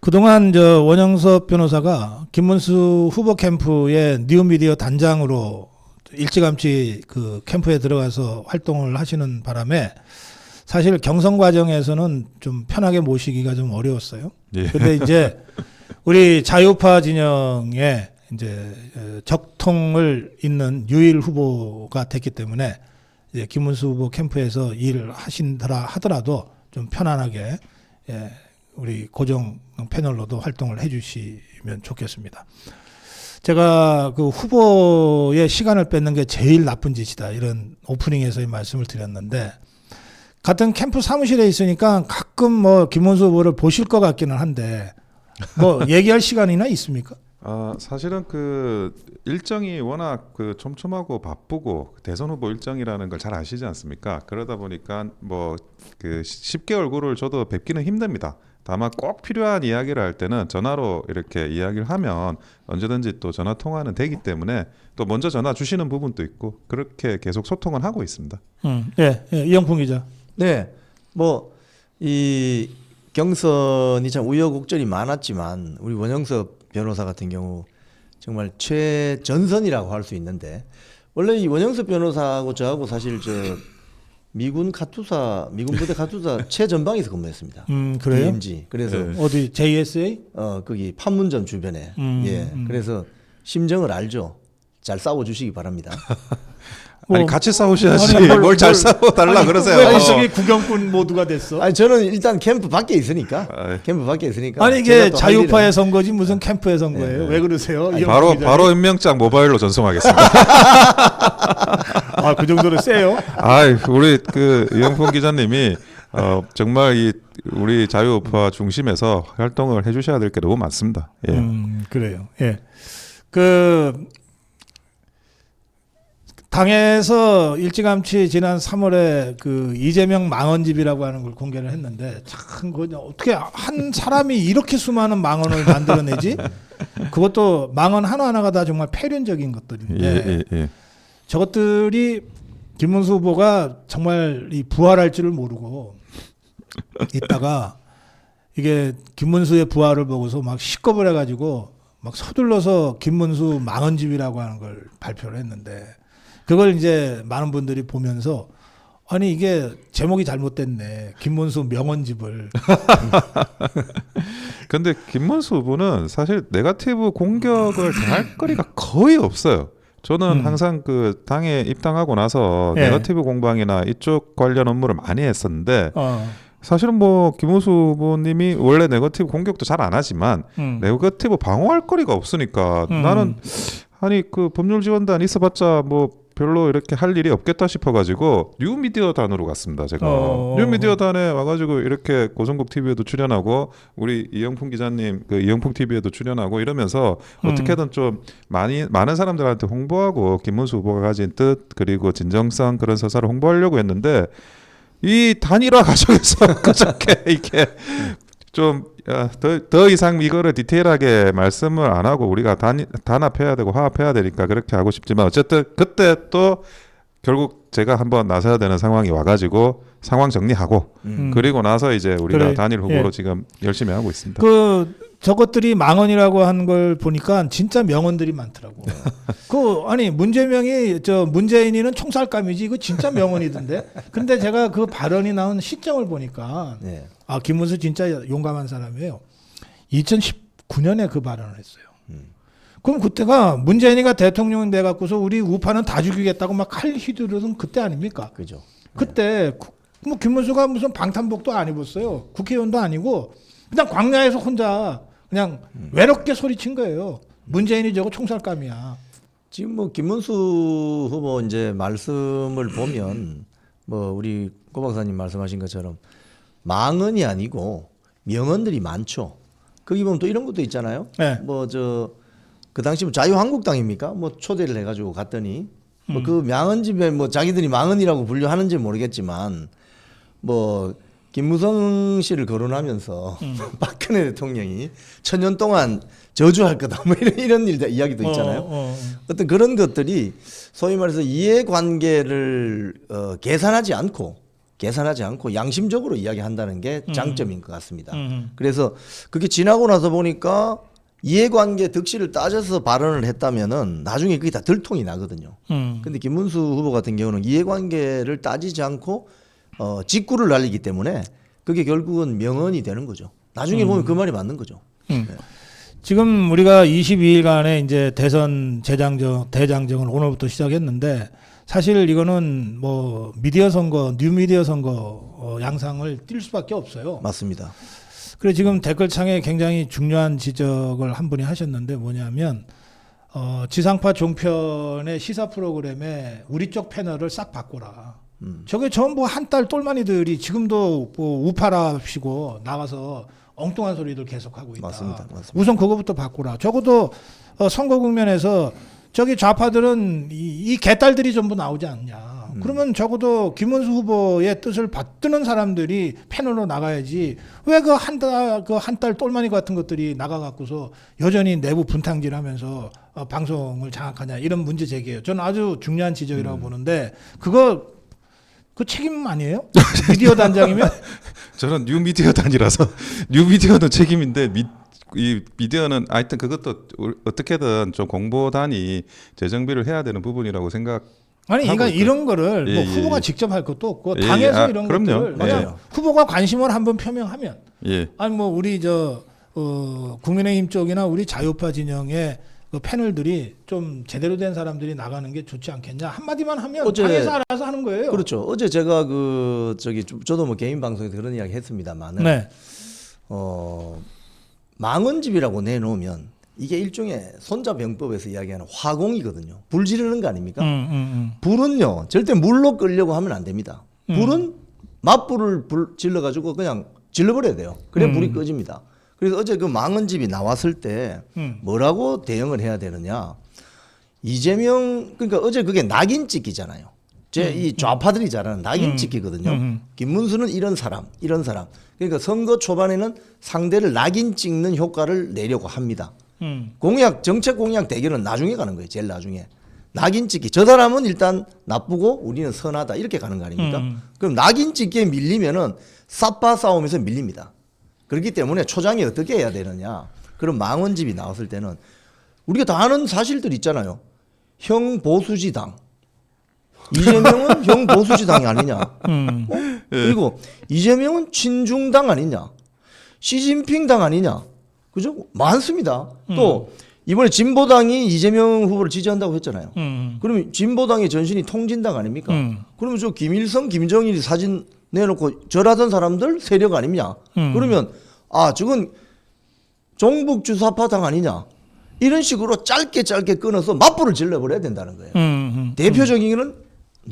그동안 저 원영섭 변호사가 김문수 후보 캠프의 뉴미디어 단장으로 일찌감치 그 캠프에 들어가서 활동을 하시는 바람에 사실 경선 과정에서는 좀 편하게 모시기가 좀 어려웠어요. 예. 근데 이제 우리 자유파 진영에 이제 어, 적통을 잇는 유일 후보가 됐기 때문에 이제 김문수 후보 캠프에서 일을 하신더라 하더라도 좀 편안하게 예, 우리 고정 패널로도 활동을 해주시면 좋겠습니다. 제가 그 후보의 시간을 뺏는 게 제일 나쁜 짓이다 이런 오프닝에서 이 말씀을 드렸는데 같은 캠프 사무실에 있으니까 가끔 뭐 김문수 후보를 보실 것 같기는 한데 뭐 얘기할 시간이나 있습니까? 아 사실은 그 일정이 워낙 그 촘촘하고 바쁘고 대선 후보 일정이라는 걸 잘 아시지 않습니까? 그러다 보니까 뭐 그 쉽게 얼굴을 저도 뵙기는 힘듭니다. 다만 꼭 필요한 이야기를 할 때는 전화로 이렇게 이야기를 하면 언제든지 또 전화 통화는 되기 때문에 또 먼저 전화 주시는 부분도 있고 그렇게 계속 소통은 하고 있습니다. 음, 예, 예, 이영풍 기자. 네, 뭐 이 경선이 참 우여곡절이 많았지만 우리 원영섭 변호사 같은 경우 정말 최전선이라고 할 수 있는데 원래 이 원영섭 변호사하고 저하고 사실 저 미군 카투사 미군 부대 카투사 최전방에서 근무했습니다. 음, 그래요? DMZ. 그래서 네. 어디 JSA? 어 거기 판문점 주변에 음, 예 음. 그래서 심정을 알죠. 잘 싸워 주시기 바랍니다. 아니 뭐, 같이 싸우셔야지 아니, 뭘- 뭘잘 뭘- 싸워 달라 아니, 그러세요. 왜 저기 구경꾼 모두가 됐어? 아니 저는 일단 캠프 밖에 있으니까 아이. 캠프 밖에 있으니까 아니 이게 또 자유파의 선거지 무슨 캠프의 선거예요? 왜 그러세요? 이영풍 바로 기자님? 바로 임명장 모바일로 전송하겠습니다. 아, 그 정도로 세요? 아, 우리 그 이영풍 기자님이 어, 정말 이 우리 자유우파 중심에서 활동을 해주셔야 될 게 너무 많습니다. 예. 음, 그래요. 예. 그 당에서 일찌감치 지난 3월에 그 이재명 망언집이라고 하는 걸 공개를 했는데 참 그거 어떻게 한 사람이 이렇게 수많은 망언을 만들어내지? 그것도 망언 하나 하나가 다 정말 폐륜적인 것들인데 예, 예, 예. 저것들이 김문수 후보가 정말 이 부활할 줄을 모르고 있다가 이게 김문수의 부활을 보고서 막 시겁을 해가지고 막 서둘러서 김문수 망언 집이라고 하는 걸 발표를 했는데 그걸 이제 많은 분들이 보면서 아니 이게 제목이 잘못됐네 김문수 명언 집을 근데 김문수 후보는 사실 네가티브 공격을 당할 거리가 거의 없어요. 저는 음. 항상 그 당에 입당하고 나서 예. 네가티브 공방이나 이쪽 관련 업무를 많이 했었는데 어, 사실은 뭐 김문수 후보님이 원래 네거티브 공격도 잘 안 하지만 음. 네거티브 방어할 거리가 없으니까 음. 나는 아니 그 법률 지원단 있어봤자 뭐 별로 이렇게 할 일이 없겠다 싶어가지고 뉴미디어 단으로 갔습니다. 제가 어. 뉴미디어 단에 와가지고 이렇게 고성국 TV에도 출연하고 우리 이영풍 기자님 그 이영풍 TV에도 출연하고 이러면서 음. 어떻게든 좀 많이 많은 사람들한테 홍보하고 김문수 후보가 가진 뜻 그리고 진정성 그런 서사를 홍보하려고 했는데 이 단일화 과정에서 그저께 이게 좀더 더 이상 이거를 디테일하게 말씀을 안 하고 우리가 단 단합해야 되고 화합해야 되니까 그렇게 하고 싶지만 어쨌든 그때 또 결국 제가 한번 나서야 되는 상황이 와가지고 상황 정리하고 음. 그리고 나서 이제 우리가 그래. 단일 후보로 예. 지금 열심히 하고 있습니다. 그 저것들이 망언이라고 한 걸 보니까 진짜 명언들이 많더라고. 그 아니 문재명이 저 문재인이는 총살감이지 이거 진짜 명언이던데. 근데 제가 그 발언이 나온 시점을 보니까 네. 아 김문수 진짜 용감한 사람이에요. 2019년에 그 발언을 했어요. 음. 그럼 그때가 문재인이가 대통령 돼 갖고서 우리 우파는 다 죽이겠다고 막 칼 휘두르던 그때 아닙니까? 그죠. 그때 구- 뭐 김문수가 무슨 방탄복도 안 입었어요. 국회의원도 아니고 그냥 광야에서 혼자 그냥 외롭게 소리친 거예요. 문재인이 저거 총살감이야. 지금 뭐 김문수 후보 이제 말씀을 보면 뭐 우리 고 박사님 말씀하신 것처럼 망언이 아니고 명언들이 많죠. 거기 보면 또 이런 것도 있잖아요. 네. 뭐저 그 당시 뭐 자유한국당입니까? 뭐 초대를 해가지고 갔더니 뭐그 명언집에 뭐 자기들이 망언이라고 분류하는지 모르겠지만 뭐 김무성 씨를 거론하면서 박근혜 대통령이 천년 동안 저주할 거다 뭐 이런 이런 일 이야기도 있잖아요. 어, 어, 어. 어떤 그런 것들이 소위 말해서 이해관계를 어, 계산하지 않고 계산하지 않고 양심적으로 이야기한다는 게 음. 장점인 것 같습니다. 음. 그래서 그게 지나고 나서 보니까 이해관계 득실을 따져서 발언을 했다면은 나중에 그게 다 들통이 나거든요. 음. 근데 김문수 후보 같은 경우는 이해관계를 따지지 않고 어, 직구를 날리기 때문에 그게 결국은 명언이 되는 거죠. 나중에 보면 그 말이 맞는 거죠. 음. 지금 우리가 22일간의 이제 대선 재장정 대장정을 오늘부터 시작했는데 사실 이거는 뭐 미디어 선거, 뉴미디어 선거 어, 양상을 띌 수밖에 없어요. 맞습니다. 그래 지금 댓글창에 굉장히 중요한 지적을 한 분이 하셨는데 뭐냐면 어, 지상파 종편의 시사 프로그램에 우리 쪽 패널을 싹 바꿔라. 음. 저게 전부 한달 똘마니들이 지금도 뭐 우파랍시고 나와서 엉뚱한 소리들 계속하고 있다. 맞습니다. 맞습니다. 우선 그거부터 바꾸라. 적어도 어, 선거 국면에서 저기 좌파들은 이, 이 개딸들이 전부 나오지 않냐. 음. 그러면 적어도 김문수 후보의 뜻을 받드는 사람들이 패널로 나가야지. 왜 그한달그한달 똘마니 같은 것들이 나가갖고서 여전히 내부 분탕질 하면서 어, 방송을 장악하냐 이런 문제 제기예요. 저는 아주 중요한 지적이라고 음. 보는데 그거 그 책임 아니에요? 미디어 단장이면 저는 뉴미디어 단이라서 뉴미디어는 책임인데 미, 이 미디어는 하여튼 그것도 우- 어떻게든 좀 공보단이 재정비를 해야 되는 부분이라고 생각. 아니, 그러니까 하고 이런 거를 예, 뭐 예, 후보가 예. 직접 할 것도 없고 예, 당에서 예. 아, 이런 그럼요. 맞아요. 후보가 관심을 한번 표명하면 예. 아니 뭐 우리 저 어, 국민의힘 쪽이나 우리 자유파 진영의 그 패널들이 좀 제대로 된 사람들이 나가는 게 좋지 않겠냐 한마디만 하면 어제- 당에서 알아서 하는 거예요. 그렇죠. 어제 제가 그 저기 좀- 저도 뭐 개인 방송에서 그런 이야기 했습니다만은 네. 어 망원집이라고 내놓으면 이게 일종의 손자병법에서 이야기하는 화공이거든요. 불 지르는 거 아닙니까? 음, 음, 불은요 절대 물로 끌려고 하면 안 됩니다. 음. 불은 맞불을 불 질러 가지고 그냥 질러 버려야 돼요. 그래 음. 불이 꺼집니다. 그래서 어제 그 망원집이 나왔을 때 음. 뭐라고 대응을 해야 되느냐? 이재명 그러니까 어제 그게 낙인 찍기잖아요. 제 이 좌파들이 잘하는 낙인 음. 찍기거든요. 음, 음. 김문수는 이런 사람, 이런 사람. 그러니까 선거 초반에는 상대를 낙인 찍는 효과를 내려고 합니다. 음. 공약 정책 공약 대결은 나중에 가는 거예요. 제일 나중에. 낙인 찍기. 저 사람은 일단 나쁘고 우리는 선하다. 이렇게 가는 거 아닙니까? 음. 그럼 낙인 찍기에 밀리면은 쌉바 싸움에서 밀립니다. 그렇기 때문에 초장이 어떻게 해야 되느냐. 그런 망원집이 나왔을 때는 우리가 다 아는 사실들 있잖아요. 형 보수지당. 이재명은 형 보수지당이 아니냐. 음. 어? 그리고 이재명은 친중당 아니냐. 시진핑당 아니냐. 그죠? 많습니다. 또 이번에 진보당이 이재명 후보를 지지한다고 했잖아요. 음. 그러면 진보당의 전신이 통진당 아닙니까? 음. 그러면 저 김일성, 김정일이 사진 내놓고 절하던 사람들 세력 아니냐? 음. 그러면 아 저건 종북 주사파당 아니냐? 이런 식으로 짧게 짧게 끊어서 맞불을 질러버려야 된다는 거예요. 음. 음. 대표적인 거는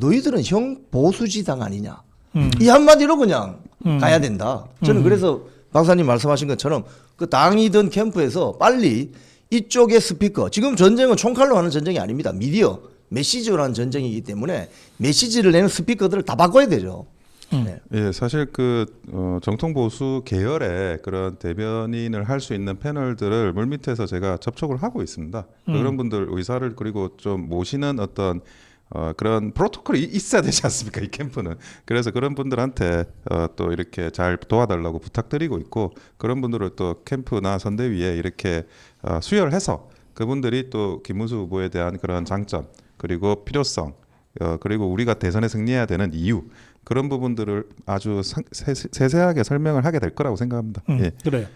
너희들은 형 보수지당 아니냐? 음. 이 한마디로 그냥 음. 가야 된다. 저는 그래서 박사님 말씀하신 것처럼 그 당이든 캠프에서 빨리 이쪽의 스피커 지금 전쟁은 총칼로 하는 전쟁이 아닙니다. 미디어 메시지로 하는 전쟁이기 때문에 메시지를 내는 스피커들을 다 바꿔야 되죠. 음. 네. 예, 사실 그 어, 정통 보수 계열의 그런 대변인을 할 수 있는 패널들을 물밑에서 제가 접촉을 하고 있습니다. 음. 그런 분들 의사를 그리고 좀 모시는 어떤 어, 그런 프로토콜이 이- 있어야 되지 않습니까? 이 캠프는. 그래서 그런 분들한테 어, 또 이렇게 잘 도와달라고 부탁드리고 있고 그런 분들을 또 캠프나 선대위에 이렇게 어, 수혈을 해서 그분들이 또 김문수 후보에 대한 그런 장점 그리고 필요성 어, 그리고 우리가 대선에 승리해야 되는 이유 그런 부분들을 아주 상- 세, 세세하게 설명을 하게 될 거라고 생각합니다. 음, 예. 그래요.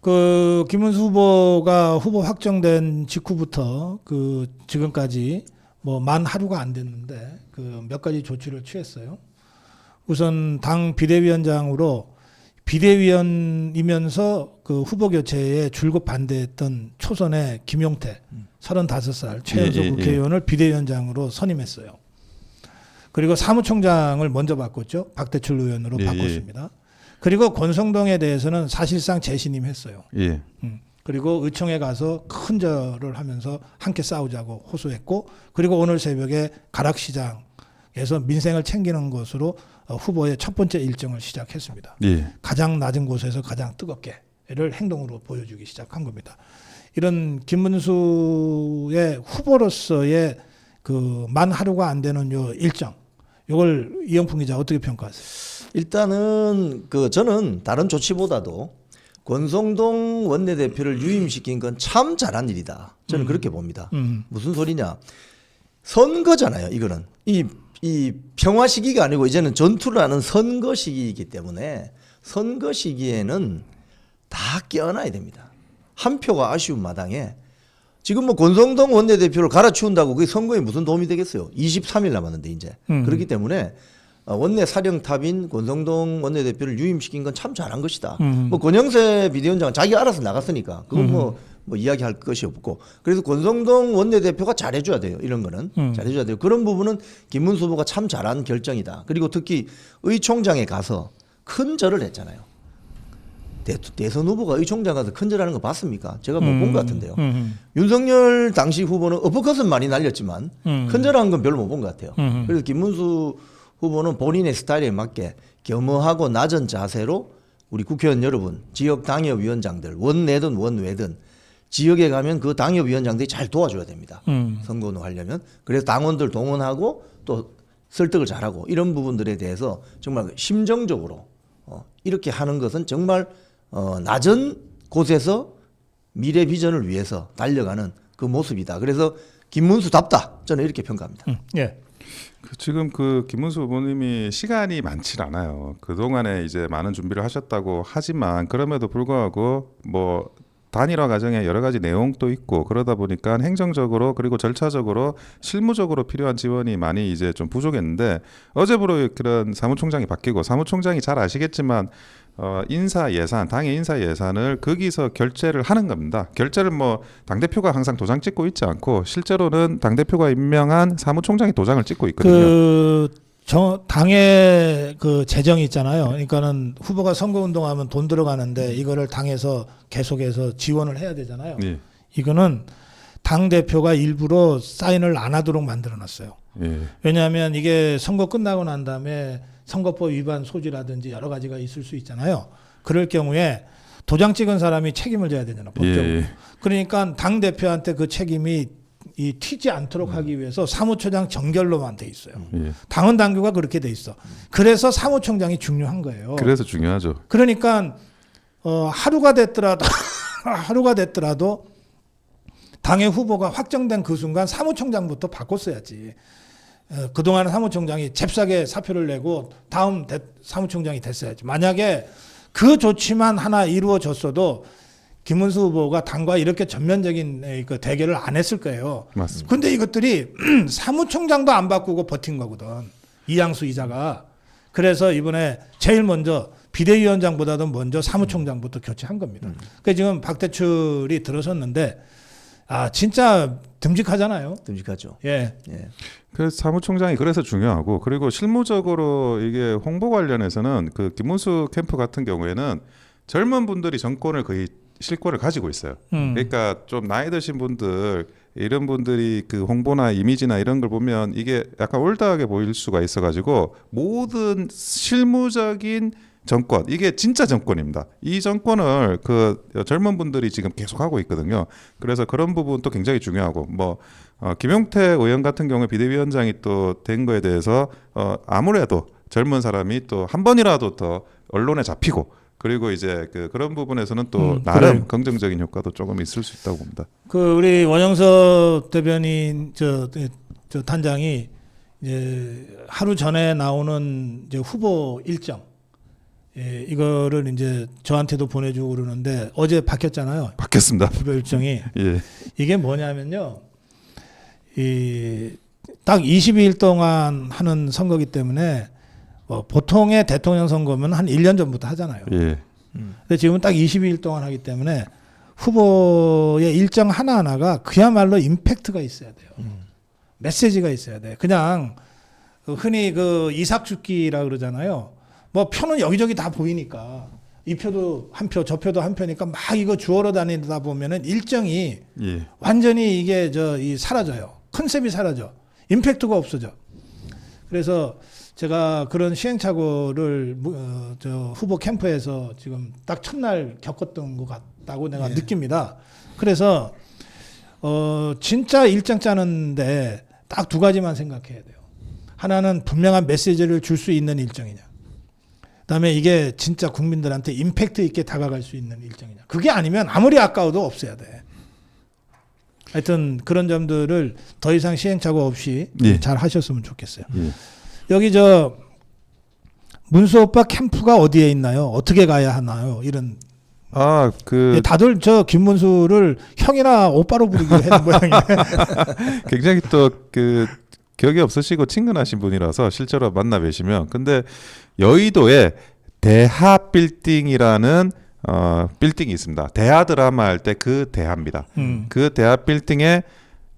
그 김문수 후보가 후보 확정된 직후부터 그 지금까지 뭐 만 하루가 안 됐는데 그 몇 가지 조치를 취했어요. 우선 당 비대위원장으로 비대위원이면서 그 후보 교체에 줄곧 반대했던 초선의 김용태 35살 최연소 예, 예, 예. 국회의원을 비대위원장으로 선임했어요. 그리고 사무총장을 먼저 바꿨죠. 박대출 의원으로 예, 예. 바꿨습니다. 그리고 권성동에 대해서는 사실상 재신임했어요. 예. 음. 그리고 의총에 가서 큰 절을 하면서 함께 싸우자고 호소했고 그리고 오늘 새벽에 가락시장에서 민생을 챙기는 것으로 어, 후보의 첫 번째 일정을 시작했습니다. 예. 가장 낮은 곳에서 가장 뜨겁게를 행동으로 보여주기 시작한 겁니다. 이런 김문수의 후보로서의 그 만 하루가 안 되는 요 일정 이걸 이영풍 기자 어떻게 평가하세요? 일단은 그 저는 다른 조치보다도 권성동 원내대표를 유임시킨 건 참 잘한 일이다. 저는 그렇게 봅니다. 음. 무슨 소리냐? 선거잖아요. 이거는 이, 이 평화 시기가 아니고 이제는 전투를 하는 선거 시기이기 때문에 선거 시기에는 다 깨어나야 됩니다. 한 표가 아쉬운 마당에 지금 뭐 권성동 원내대표를 갈아치운다고 그게 선거에 무슨 도움이 되겠어요? 23일 남았는데 이제 음. 그렇기 때문에 어, 원내 사령탑인 권성동 원내대표를 유임시킨 건 참 잘한 것이다. 음. 뭐 권영세 비대위원장은 자기 알아서 나갔으니까 그건 뭐, 뭐 이야기할 것이 없고 그래서 권성동 원내대표가 잘해줘야 돼요. 이런 거는 음. 잘해줘야 돼요. 그런 부분은 김문수 후보가 참 잘한 결정이다. 그리고 특히 의총장에 가서 큰 절을 했잖아요. 대, 대선 후보가 의총장 가서 큰 절하는 거 봤습니까? 제가 못 본것 같은데요. 음. 윤석열 당시 후보는 어퍼컷은 많이 날렸지만 음. 큰절한 건 별로 못 본 것 같아요. 음. 그래서 김문수 후보는 본인의 스타일에 맞게 겸허하고 낮은 자세로 우리 국회의원 여러분, 지역 당협위원장들, 원내든 원외든 지역에 가면 그 당협위원장들이 잘 도와줘야 됩니다. 음. 선거운동 하려면. 그래서 당원들 동원하고 또 설득을 잘하고 이런 부분들에 대해서 정말 심정적으로 어, 이렇게 하는 것은 정말 어, 낮은 곳에서 미래 비전을 위해서 달려가는 그 모습이다. 그래서 김문수답다. 저는 이렇게 평가합니다. 음. 예. 그 지금 그 김문수 후보님이 시간이 많지 않아요. 그 동안에 이제 많은 준비를 하셨다고 하지만 그럼에도 불구하고 뭐 단일화 과정에 여러 가지 내용도 있고 그러다 보니까 행정적으로 그리고 절차적으로 실무적으로 필요한 지원이 많이 이제 좀 부족했는데 어제부로 그런 사무총장이 바뀌고 사무총장이 잘 아시겠지만 어 인사 예산 당의 인사 예산을 거기서 결제를 하는 겁니다. 결제를 뭐 당 대표가 항상 도장 찍고 있지 않고 실제로는 당 대표가 임명한 사무총장이 도장을 찍고 있거든요. 그 정, 당의 그 재정이 있잖아요. 그러니까는 후보가 선거 운동하면 돈 들어가는데 이거를 당에서 계속해서 지원을 해야 되잖아요. 예. 이거는 당 대표가 일부러 사인을 안 하도록 만들어 놨어요. 예. 왜냐하면 이게 선거 끝나고 난 다음에 선거법 위반 소지라든지 여러 가지가 있을 수 있잖아요. 그럴 경우에 도장 찍은 사람이 책임을 져야 되잖아요. 법적으로. 예. 그러니까 당 대표한테 그 책임이 이 튀지 않도록 하기 위해서 사무처장 정결로만 돼 있어요. 예. 당원 당규가 그렇게 돼 있어. 그래서 사무총장이 중요한 거예요. 그래서 중요하죠. 그러니까 어, 하루가 됐더라도 하루가 됐더라도 당의 후보가 확정된 그 순간 사무총장부터 바꿨어야지. 어, 그동안 사무총장이 잽싸게 사표를 내고 다음 대- 사무총장이 됐어야지. 만약에 그 조치만 하나 이루어졌어도 김문수 후보가 당과 이렇게 전면적인 에, 그 대결을 안 했을 거예요. 맞습니다. 근데 이것들이 사무총장도 안 바꾸고 버틴 거거든. 이양수 이자가. 그래서 이번에 제일 먼저 비대위원장보다도 먼저 사무총장부터 교체한 겁니다. 그 지금 박대출이 들어섰는데 아 진짜 듬직하잖아요. 듬직하죠. 예. 예. 그 사무총장이 그래서 중요하고 그리고 실무적으로 이게 홍보 관련해서는 그 김문수 캠프 같은 경우에는 젊은 분들이 정권을 거의 실권을 가지고 있어요. 음. 그러니까 좀 나이 드신 분들 이런 분들이 그 홍보나 이미지나 이런 걸 보면 이게 약간 올드하게 보일 수가 있어가지고 모든 실무적인 정권 이게 진짜 정권입니다. 이 정권을 그 젊은 분들이 지금 계속 하고 있거든요. 그래서 그런 부분도 굉장히 중요하고 뭐 어, 김용태 의원 같은 경우에 비대위원장이 또 된 거에 대해서 어, 아무래도 젊은 사람이 또 한 번이라도 더 언론에 잡히고 그리고 이제 그 그런 부분에서는 또 음, 나름 그래요. 긍정적인 효과도 조금 있을 수 있다고 봅니다. 그 우리 원영석 대변인 저, 저 단장이 이제 하루 전에 나오는 이제 후보 일정 예, 이거를 이제 저한테도 보내주고 그러는데 어제 바뀌었잖아요. 바뀌었습니다. 후보 일정이 예. 이게 뭐냐면요. 이 딱 22일 동안 하는 선거기 때문에 어, 보통의 대통령 선거면 한 1년 전부터 하잖아요. 예. 근데 지금은 딱 22일 동안 하기 때문에 후보의 일정 하나하나가 그야말로 임팩트가 있어야 돼요. 메시지가 있어야 돼. 그냥 그 흔히 그 이삭 죽기라 그러잖아요. 뭐 표는 여기저기 다 보이니까 이 표도 한 표, 저 표도 한 표니까 막 이거 주워러 다니다 보면은 일정이 예. 완전히 이게 저 이 사라져요. 컨셉이 사라져. 임팩트가 없어져. 그래서 제가 그런 시행착오를 무- 어, 저 후보 캠프에서 지금 딱 첫날 겪었던 것 같다고 내가 예. 느낍니다. 그래서 어 진짜 일정 짜는데 딱 두 가지만 생각해야 돼요. 하나는 분명한 메시지를 줄 수 있는 일정이냐. 그다음에 이게 진짜 국민들한테 임팩트 있게 다가갈 수 있는 일정이냐. 그게 아니면 아무리 아까워도 없애야 돼. 하여튼 그런 점들을 더 이상 시행착오 없이 예. 잘 하셨으면 좋겠어요. 예. 여기 저 문수 오빠 캠프가 어디에 있나요? 어떻게 가야 하나요? 이런 아 그 예, 다들 저 김문수를 형이나 오빠로 부르기로 했는 모양이에요. 굉장히 또그 기억이 없으시고 친근하신 분이라서 실제로 만나 뵈시면 근데 여의도에 대하 빌딩이라는 어 빌딩이 있습니다. 대하 드라마 할 때 그 대하입니다. 음. 그 대하 빌딩에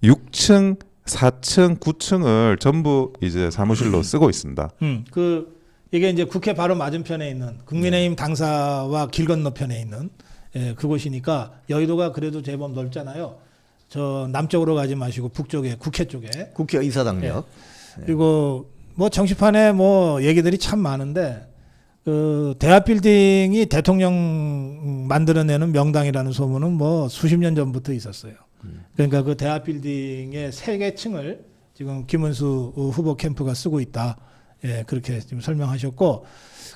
6층, 4층, 9층을 전부 이제 사무실로 쓰고 있습니다. 음, 그 이게 이제 국회 바로 맞은편에 있는 국민의힘 당사와 길 건너편에 있는 예, 그곳이니까 여의도가 그래도 제법 넓잖아요. 저 남쪽으로 가지 마시고 북쪽에 국회 쪽에 국회 의사당역. 그리고 뭐 정치판에 뭐 얘기들이 참 많은데 그 대합 빌딩이 대통령 만들어내는 명당이라는 소문은 뭐 수십 년 전부터 있었어요. 그러니까 그 대합 빌딩의 세 개 층을 지금 김은수 후보 캠프가 쓰고 있다. 예, 그렇게 지금 설명하셨고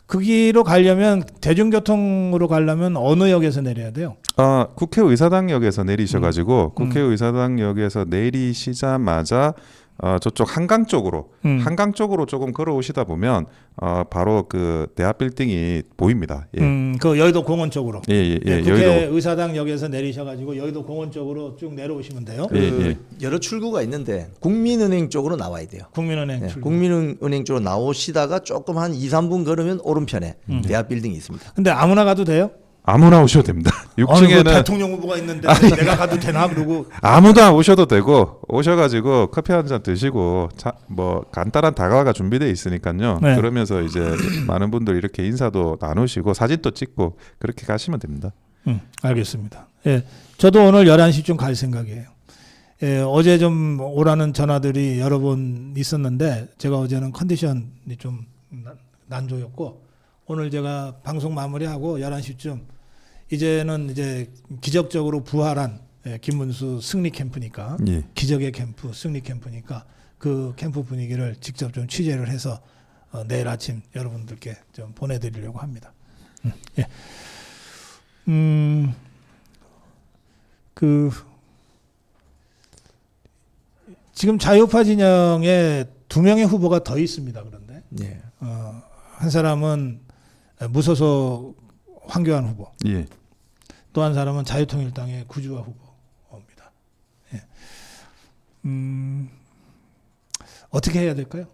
그 길로 가려면 대중교통으로 가려면 어느 역에서 내려야 돼요? 아 국회의사당역에서 내리셔 가지고 국회의사당역에서 내리시자마자 어, 저쪽 한강 쪽으로 음. 한강 쪽으로 조금 걸어오시다 보면 어, 바로 그 대합 빌딩이 보입니다. 예, 음, 그 여의도 공원 쪽으로. 예, 예, 예, 예, 국회 여의도. 의사당역에서 내리셔가지고 여의도 공원 쪽으로 쭉 내려오시면 돼요. 그 예, 예. 여러 출구가 있는데 국민은행 쪽으로 나와야 돼요. 국민은행 네, 출구. 국민은행 쪽으로 나오시다가 조금 한 2, 3분 걸으면 오른편에 음. 대합 빌딩이 있습니다. 근데 아무나 가도 돼요? 아무나 오셔도 됩니다. 아니, 그 6층에는 대통령 후보가 있는데 내가 가도 되나 그러고 아무나 오셔도 되고 오셔가지고 커피 한 잔 드시고 차, 뭐 간단한 다가가 준비돼 있으니까요. 네. 그러면서 이제 많은 분들 이렇게 인사도 나누시고 사진도 찍고 그렇게 가시면 됩니다. 음, 알겠습니다. 예, 저도 오늘 11시쯤 갈 생각이에요. 예, 어제 좀 오라는 전화들이 여러 번 있었는데 제가 어제는 컨디션이 좀 난- 난조였고 오늘 제가 방송 마무리하고 11시쯤 이제는 이제 기적적으로 부활한 예, 김문수 승리 캠프니까 예. 기적의 캠프, 승리 캠프니까 그 캠프 분위기를 직접 좀 취재를 해서 어, 내일 아침 여러분들께 좀 보내드리려고 합니다. 음, 예. 음, 그 지금 자유파 진영에 두 명의 후보가 더 있습니다. 그런데 네. 어, 한 사람은 무소속 황교안 후보, 예. 또 한 사람은 자유통일당의 구주화 후보입니다. 예. 음, 어떻게 해야 될까요?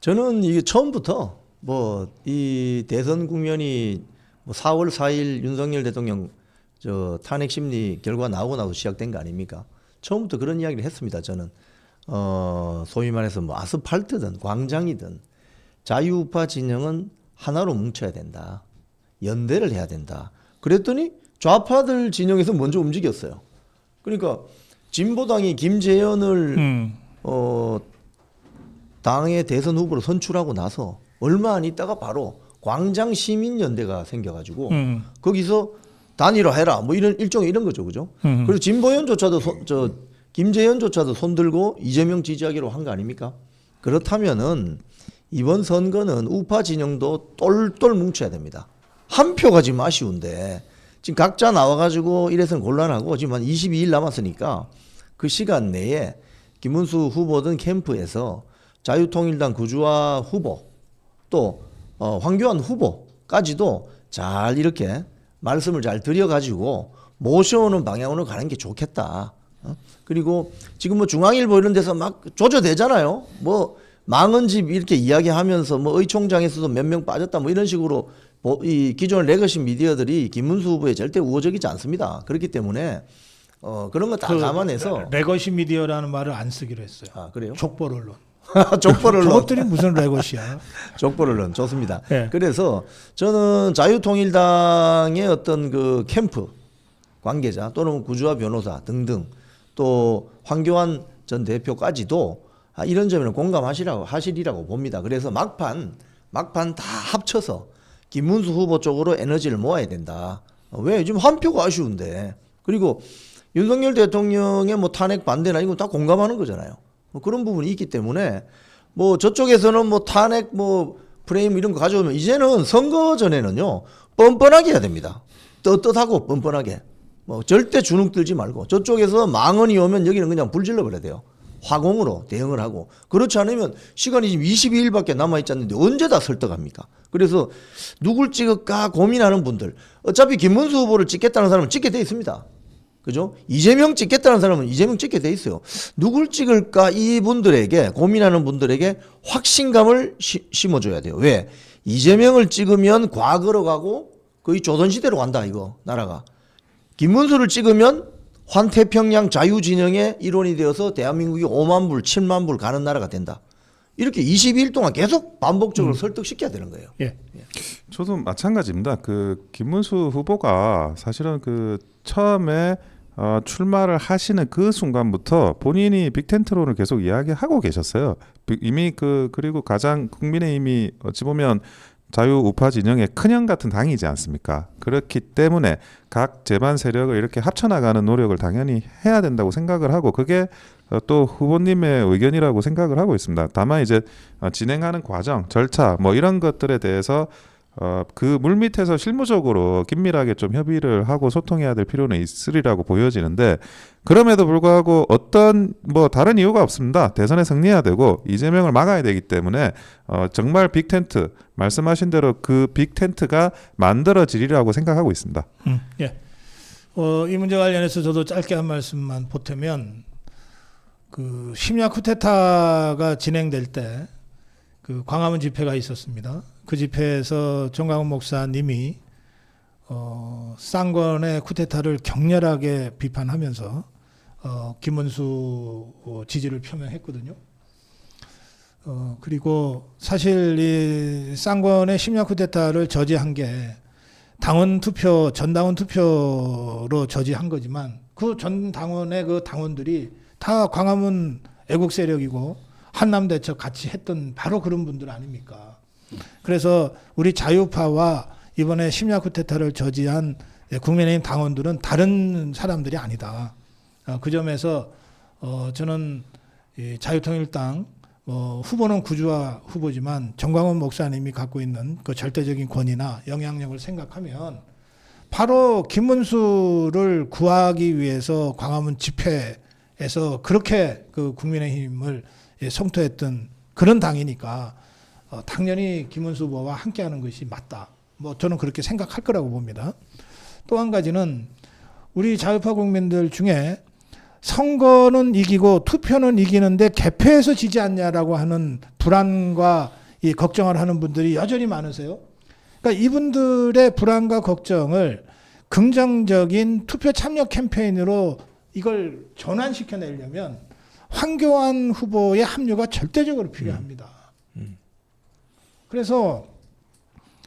저는 이게 처음부터 뭐 이 대선 국면이 뭐 4월 4일 윤석열 대통령 저 탄핵 심리 결과 나오고 나서 시작된 거 아닙니까? 처음부터 그런 이야기를 했습니다. 저는 어 소위 말해서 뭐 아스팔트든 광장이든 자유우파 진영은 하나로 뭉쳐야 된다. 연대를 해야 된다. 그랬더니 좌파들 진영에서 먼저 움직였어요. 그러니까 진보당이 김재현을 음, 어 당의 대선 후보로 선출하고 나서 얼마 안 있다가 바로 광장 시민연대가 생겨가지고 음, 거기서 단일화해라 뭐 이런 일종의 이런 거죠, 그죠? 음. 그리고 진보연조차도 손- 저 김재현조차도 손들고 이재명 지지하기로 한 거 아닙니까? 그렇다면은 이번 선거는 우파 진영도 똘똘 뭉쳐야 됩니다. 한 표가 지금 아쉬운데 지금 각자 나와가지고 이래서는 곤란하고 지금 한 22일 남았으니까 그 시간 내에 김문수 후보든 캠프에서 자유통일당 구주화 후보 또 어, 황교안 후보까지도 잘 이렇게 말씀을 잘 드려가지고 모셔오는 방향으로 가는 게 좋겠다. 어? 그리고 지금 뭐 중앙일보 이런 데서 막 조져대잖아요. 뭐 망한 집 이렇게 이야기하면서 뭐 의총장에서도 몇 명 빠졌다 뭐 이런 식으로 뭐 이 기존 레거시 미디어들이 김문수 후보에 절대 우호적이지 않습니다. 그렇기 때문에 어 그런 거다 그 감안해서 레거시 미디어라는 말을 안 쓰기로 했어요. 아 그래요? 족보 언론. 족보를 넣 저것들이 무슨 레거시야? 족보를 좋습니다. 예. 그래서 저는 자유통일당의 어떤 그 캠프 관계자 또는 구주화 변호사 등등 또 황교안 전 대표까지도 아, 이런 점에는 공감하시라고 하시리라고 봅니다. 그래서 막판 막판 다 합쳐서 김문수 후보 쪽으로 에너지를 모아야 된다. 어, 왜 지금 한 표가 아쉬운데 그리고 윤석열 대통령의 뭐 탄핵 반대나 이거 다 공감하는 거잖아요. 뭐 그런 부분이 있기 때문에 뭐 저쪽에서는 뭐 탄핵 뭐 프레임 이런 거 가져오면 이제는 선거 전에는요 뻔뻔하게 해야 됩니다. 떳떳하고 뻔뻔하게. 뭐 절대 주눅 들지 말고 저쪽에서 망언이 오면 여기는 그냥 불질러 버려야 돼요. 화공으로 대응을 하고 그렇지 않으면 시간이 지금 22일밖에 남아 있지 않는데 언제 다 설득합니까? 그래서 누굴 찍을까 고민하는 분들 어차피 김문수 후보를 찍겠다는 사람은 찍게 돼 있습니다. 그죠? 이재명 찍겠다는 사람은 이재명 찍게 돼 있어요. 누굴 찍을까 이분들에게 고민하는 분들에게 확신감을 시- 심어줘야 돼요. 왜? 이재명을 찍으면 과거로 가고 거의 조선시대로 간다 이거 나라가. 김문수를 찍으면 환태평양 자유진영의 일원이 되어서 대한민국이 5만 불, 7만 불 가는 나라가 된다. 이렇게 22일 동안 계속 반복적으로 설득시켜야 되는 거예요. 예. 저도 마찬가지입니다. 그 김문수 후보가 사실은 그 처음에 어, 출마를 하시는 그 순간부터 본인이 빅텐트론을 계속 이야기하고 계셨어요. 비- 이미 그 그리고 가장 국민의힘이 어찌 보면 자유 우파 진영의 큰형 같은 당이지 않습니까? 그렇기 때문에 각 재반 세력을 이렇게 합쳐나가는 노력을 당연히 해야 된다고 생각을 하고 그게 어, 또 후보님의 의견이라고 생각을 하고 있습니다. 다만 이제 어, 진행하는 과정, 절차 뭐 이런 것들에 대해서 어, 그 물밑에서 실무적으로 긴밀하게 좀 협의를 하고 소통해야 될 필요는 있으리라고 보여지는데 그럼에도 불구하고 어떤 뭐 다른 이유가 없습니다. 대선에 승리해야 되고 이재명을 막아야 되기 때문에 어, 정말 빅 텐트 말씀하신 대로 그 빅 텐트가 만들어지리라고 생각하고 있습니다. 음, 예. 어, 이 문제 관련해서 저도 짧게 한 말씀만 보태면 그 심야 쿠데타가 진행될 때 그 광화문 집회가 있었습니다. 그 집회에서 정광훈 목사님이 어, 쌍권의 쿠데타를 격렬하게 비판하면서 어, 김문수 어, 지지를 표명했거든요. 어, 그리고 사실 이 쌍권의 심야 쿠데타를 저지한 게 당원 투표 전당원 투표로 저지한 거지만 그 전 당원의 그 당원들이 다 광화문 애국 세력이고 한남 대첩 같이 했던 바로 그런 분들 아닙니까? 그래서 우리 자유파와 이번에 심야 쿠데타를 저지한 국민의힘 당원들은 다른 사람들이 아니다. 어, 그 점에서 어, 저는 이 자유통일당 어, 후보는 구주화 후보지만 정광훈 목사님이 갖고 있는 그 절대적인 권위나 영향력을 생각하면 바로 김문수를 구하기 위해서 광화문 집회에서 그렇게 그 국민의힘을 예, 성토했던 그런 당이니까 어, 당연히 김문수 후보와 함께하는 것이 맞다. 뭐 저는 그렇게 생각할 거라고 봅니다. 또 한 가지는 우리 자유파 국민들 중에 선거는 이기고 투표는 이기는데 개표에서 지지 않냐라고 하는 불안과 이 걱정을 하는 분들이 여전히 많으세요. 그러니까 이분들의 불안과 걱정을 긍정적인 투표 참여 캠페인으로 이걸 전환시켜 내려면 황교안 후보의 합류가 절대적으로 필요합니다. 그래서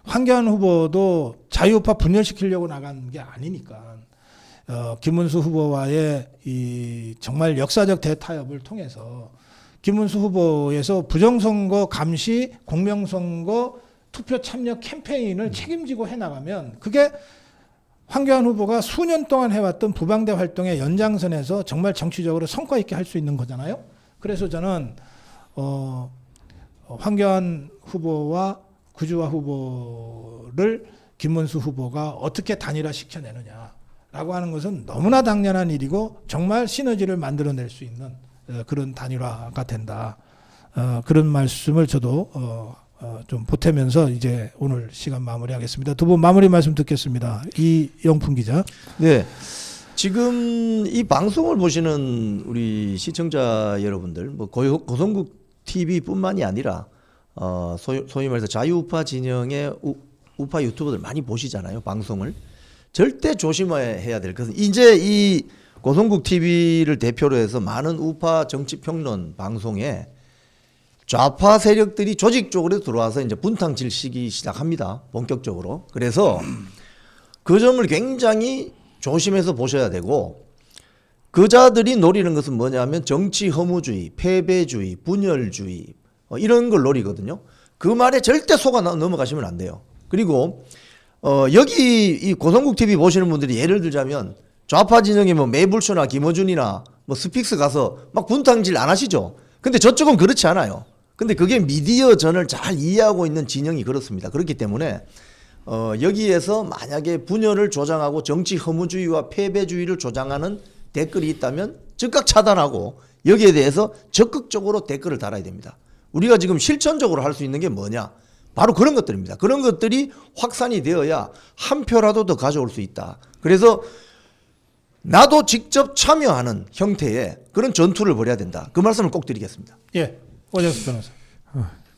황교안 후보도 자유파 분열시키려고 나간 게 아니니까 어, 김문수 후보와의 이 정말 역사적 대타협을 통해서 김문수 후보에서 부정선거 감시 공명선거 투표 참여 캠페인을 책임지고 해나가면 그게 황교안 후보가 수년 동안 해왔던 부방대 활동의 연장선에서 정말 정치적으로 성과 있게 할 수 있는 거잖아요. 그래서 저는 어, 어, 황교안 후보와 구주화 후보를 김문수 후보가 어떻게 단일화 시켜내느냐라고 하는 것은 너무나 당연한 일이고 정말 시너지를 만들어낼 수 있는 어, 그런 단일화가 된다. 어, 그런 말씀을 저도 어, 어, 좀 보태면서 이제 오늘 시간 마무리하겠습니다. 두 분 마무리 말씀 듣겠습니다. 이영풍 기자. 네. 지금 이 방송을 보시는 우리 시청자 여러분들, 뭐 고- 고성국 TV뿐만이 아니라 어, 소위, 소위 말해서 자유우파 진영의 우, 우파 유튜버들 많이 보시잖아요, 방송을. 절대 조심해야 될 것은 이제 이 고성국 TV를 대표로 해서 많은 우파 정치 평론 방송에 좌파 세력들이 조직적으로 들어와서 이제 분탕 질 시기 시작합니다. 본격적으로. 그래서 그 점을 굉장히 조심해서 보셔야 되고 그 자들이 노리는 것은 뭐냐면 정치 허무주의, 패배주의, 분열주의 어, 이런 걸 노리거든요. 그 말에 절대 속아 나- 넘어가시면 안 돼요. 그리고 어, 여기 이 고성국 TV 보시는 분들이 예를 들자면 좌파 진영의 뭐 매불쇼나 김어준이나 뭐 스픽스 가서 막 분탕질 안 하시죠. 근데 저쪽은 그렇지 않아요. 근데 그게 미디어 전을 잘 이해하고 있는 진영이 그렇습니다. 그렇기 때문에 어, 여기에서 만약에 분열을 조장하고 정치 허무주의와 패배주의를 조장하는 댓글이 있다면 즉각 차단하고 여기에 대해서 적극적으로 댓글을 달아야 됩니다. 우리가 지금 실천적으로 할 수 있는 게 뭐냐? 바로 그런 것들입니다. 그런 것들이 확산이 되어야 한 표라도 더 가져올 수 있다. 그래서 나도 직접 참여하는 형태의 그런 전투를 벌여야 된다. 그 말씀을 꼭 드리겠습니다. 예, 오정수 변호사.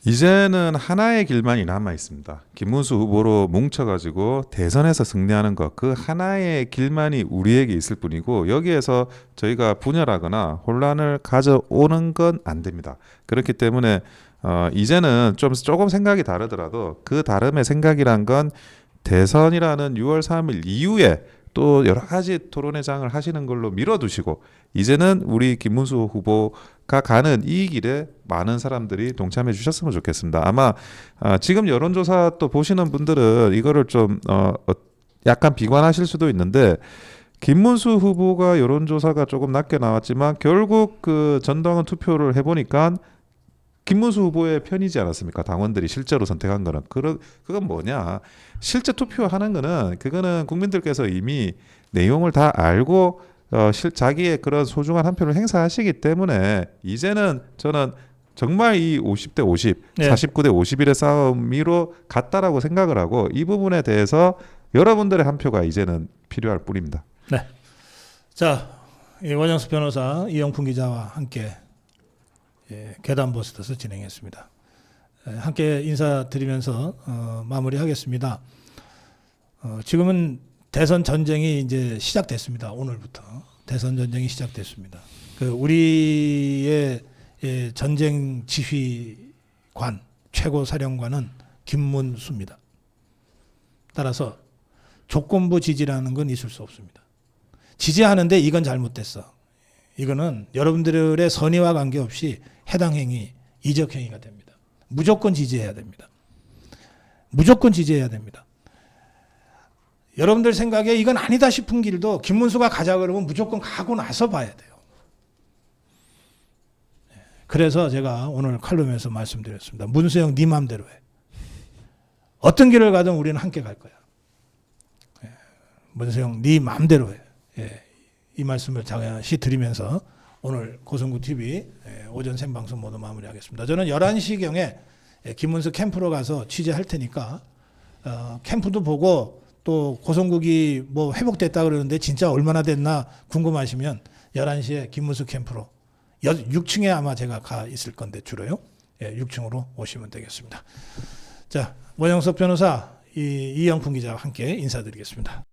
이제는 하나의 길만이 남아 있습니다. 김문수 후보로 뭉쳐가지고 대선에서 승리하는 것 그 하나의 길만이 우리에게 있을 뿐이고 여기에서 저희가 분열하거나 혼란을 가져오는 건 안 됩니다. 그렇기 때문에 어, 이제는 좀 조금 생각이 다르더라도 그 다름의 생각이란 건 대선이라는 6월 3일 이후에 또 여러 가지 토론회장을 하시는 걸로 밀어두시고 이제는 우리 김문수 후보 가 가는 이 길에 많은 사람들이 동참해 주셨으면 좋겠습니다. 아마 아, 지금 여론조사 또 보시는 분들은 이거를 좀 어, 어, 약간 비관하실 수도 있는데 김문수 후보가 여론조사가 조금 낮게 나왔지만 결국 그 전당원 투표를 해보니까 김문수 후보의 편이지 않았습니까? 당원들이 실제로 선택한 거는 그런 그건 뭐냐? 실제 투표하는 거는 그거는 국민들께서 이미 내용을 다 알고 어, 실, 자기의 그런 소중한 한 표를 행사하시기 때문에 이제는 저는 정말 이 50대 50, 네. 49대 51의 싸움으로 갔다라고 생각을 하고 이 부분에 대해서 여러분들의 한 표가 이제는 필요할 뿐입니다. 자, 이 원영수 변호사, 이영풍 기자와 함께 예, 계단 버스터스 진행했습니다. 예, 함께 인사드리면서 어, 마무리하겠습니다. 어, 지금은 대선 전쟁이 이제 시작됐습니다. 오늘부터 대선 전쟁이 시작됐습니다. 그 우리의 예, 전쟁 지휘관 최고 사령관은 김문수입니다. 따라서 조건부 지지라는 건 있을 수 없습니다. 지지하는데 이건 잘못됐어. 이거는 여러분들의 선의와 관계없이 해당 행위, 이적 행위가 됩니다. 무조건 지지해야 됩니다. 무조건 지지해야 됩니다. 여러분들 생각에 이건 아니다 싶은 길도 김문수가 가자 그러면 무조건 가고 나서 봐야 돼요. 그래서 제가 오늘 칼럼에서 말씀드렸습니다. 문수영 네 맘대로 해. 어떤 길을 가든 우리는 함께 갈 거야. 예, 문수영 네 맘대로 해. 예, 이 말씀을 잠시 드리면서 오늘 고성구 TV 예, 오전 생방송 모두 마무리하겠습니다. 저는 11시경에 예, 김문수 캠프로 가서 취재할 테니까 어, 캠프도 보고 또 고성국이 뭐 회복됐다 그러는데 진짜 얼마나 됐나 궁금하시면 11시에 김문수 캠프로 6층에 아마 제가 가 있을 건데 주로요. 예, 6층으로 오시면 되겠습니다. 자, 원영석 변호사, 이, 이영풍 기자와 함께 인사드리겠습니다.